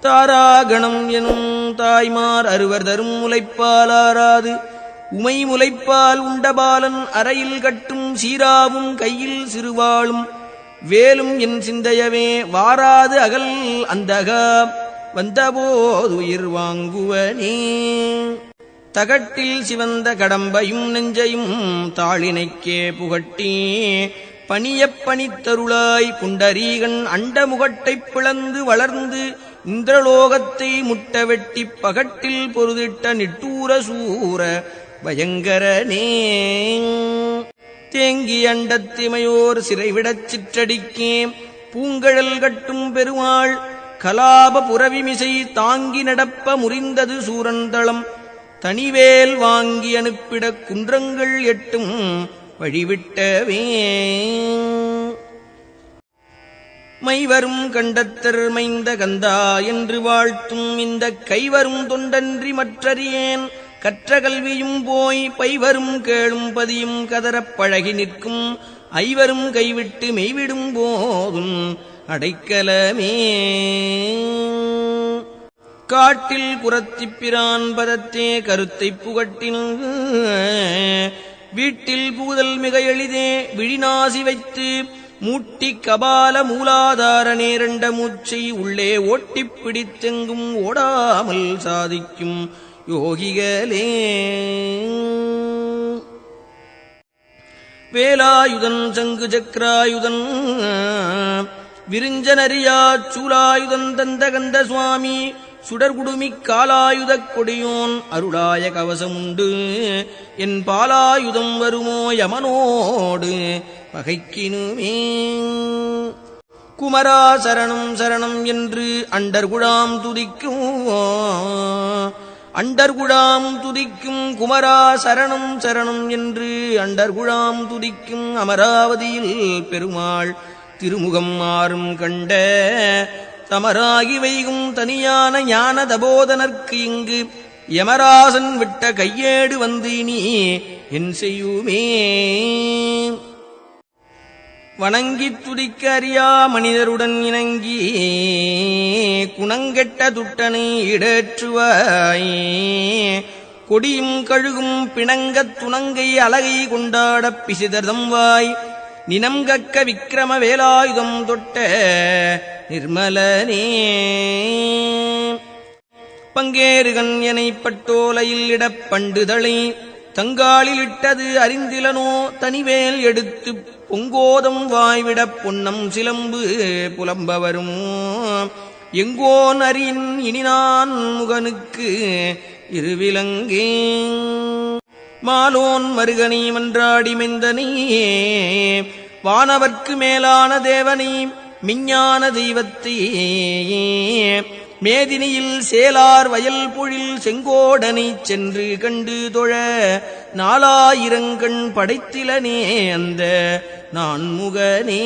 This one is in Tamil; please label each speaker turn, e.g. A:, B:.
A: தாராகணம் எனும் தாய்மார் அறுவர் தரும் முளைப்பால் ஆராது உமை முளைப்பால் உண்டபாலன் அறையில் கட்டும் சீராவும் கையில் சிறுவாளும். வேலும் என் சிந்தையவே வாராது அகல் அந்தக. வந்தபோது உயிர் வாங்குவனே. தகட்டில் சிவந்த கடம்பையும் நெஞ்சையும் தாளினைக்கே புகட்டி. பணியப் பணித்தருளாய் புண்டரீகன் அண்டமுகட்டைப் பிளந்து வளர்ந்து இந்திரலோகத்தை முட்டவெட்டிப் பகட்டில் பொருதிட்ட நிட்டூர சூர பயங்கரனே தேங்கி அண்டத்திமையோர் சிறைவிடச் சிற்றடிக்கே பூங்கழல் கட்டும் பெருமாள் கலாப புறவிமிசை தாங்கி நடப்ப முறிந்தது சூரந்தளம். தனிவேல் வாங்கி அனுப்பிட குன்றங்கள் எட்டும் வழிவிட்டவே. மைவரும் கண்டத்தர் மைந்த கந்தா என்று வாழ்த்தும் இந்த கைவரும் தொண்டன்றி மற்றறியேன். கற்ற கல்வியும் போய் பைவரும் கேளும் பதியும் கதறப் பழகி நிற்கும். ஐவரும் கைவிட்டு மெய்விடும் போதும் அடைக்கலமே. காட்டில் குரத்திப்பிரான் பதத்தே கருத்தைப் புகட்டின் வீட்டில் பூதல் மிக எளிதே விழிநாசி வைத்து மூட்டி கபால மூலாதார நேரண்ட மூச்சை உள்ளே ஓட்டிப் பிடித்தெங்கும் ஓடாமல் சாதிக்கும் யோகிகளே. வேலாயுதன் சங்கு சக்கராயுதன் விருஞ்சனரியா சூலாயுதன் தந்தகந்த சுவாமி சுடர்குடுமிக் காலாயுதக் கொடியோன் அருளாய கவசமுண்டு என் பாலாயுதம் வருமோ யமனோடு பகைக்கினுமே. குமரா சரணம் சரணம் என்று அண்டர்குழாம் துதிக்கும் அண்டர்குழாம் துதிக்கும் குமரா சரணம் சரணம் என்று அண்டர்குழாம் துதிக்கும் அமராவதியில் பெருமாள் திருமுகம் மாறும் கண்ட தமராகி வைகும் தனியான ஞான தபோதனர்க்கு இங்கு யமராசன் விட்ட கையேடு வந்து நீ என் செய்யுமே. வணங்கித் துதிக்க அறியா மனிதருடன் இணங்கி குணங்கெட்ட துட்டனை இடற்றுவாய் கொடியும் கழுகும் பிணங்கத் துணங்கை அழகை கொண்டாடப் பிசிதர்தம் வாய். நினம்கக்க விக்கிரம வேலாயுதம் தொட்ட நிர்மலனே. பங்கேறுகன் எனைப் பட்டோலையில் இடப் பண்டுதளை தங்காலில் அறிந்திலனோ தனிவேல் எடுத்துப் பொங்கோதம் வாய்விடப் பொன்னம் சிலம்பு புலம்பவருமோ. எங்கோ எங்கோன் அறியின் இனி நான் முகனுக்கு இருவிலங்கே. மாலோன் மருகனி மன்றாடி மெந்தனே. வானவர்க்கு மேலான தேவனை மிஞ்ஞான தெய்வத்தையே மேதினியில் சேலார் வயல் பொழில் செங்கோடனை சென்று கண்டு தொழ நாலாயிரங்கண் படைத்திலனே அந்த நான் முகனே